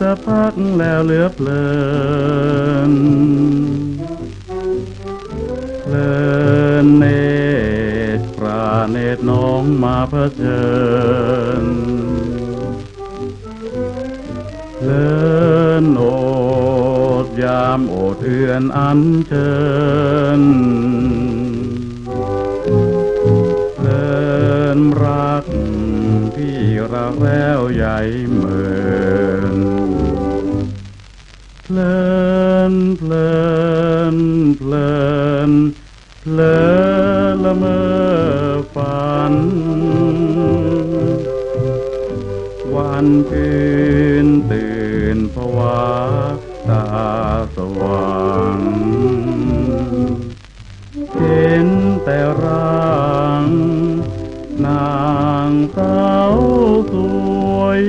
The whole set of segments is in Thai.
สักพักแล้วเหลือเพลินเพลินเนตรปราเนตรน้องมาเผชิญเพลินโอดยามโอดเทือนอันเชิญเพลินรักพี่รักแล้วใหญ่เหมือ นเลินละเมอฝัน วันคืนตื่นผวาตาสว่างเห็นแต่ร่างนางสาวสวย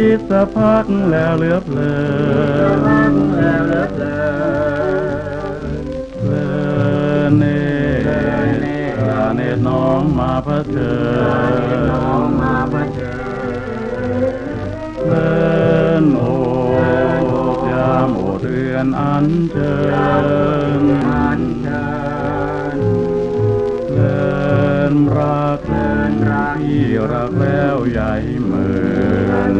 พิษสักพักแล้วเลือเลินแล้วเลือเกินเลินเนตรเนตรน้องมาเผชิญน้องมาเผชิญเพลินโอดยามโอดเรือนอันเชิญอันเชิญเลนรักเพลินรักที่รักแล้วใหญ่เหมือน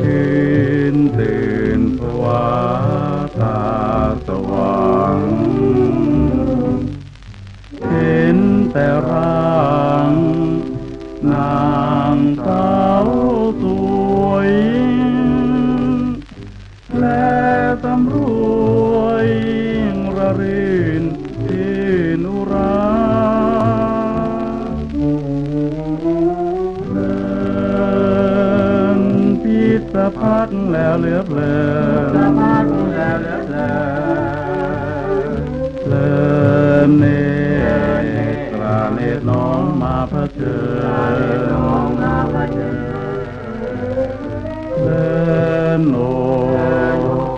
คืนตื่นผวาตาสว่างเห็นแต่ร่างนางสาวสวย และสำรว พิษสักพักแล้วเหลือเพลินสะพัดแล้วเหลือเกินเพลินเนตราเนตรน้องมาเผชิญน้องมาเผชิญเพลินโอ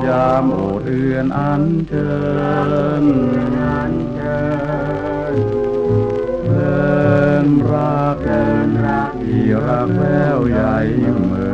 ยามโอเอือนอันเชิญอันเชิญเพลินรักที่รักแล้วใหญ่เหมือ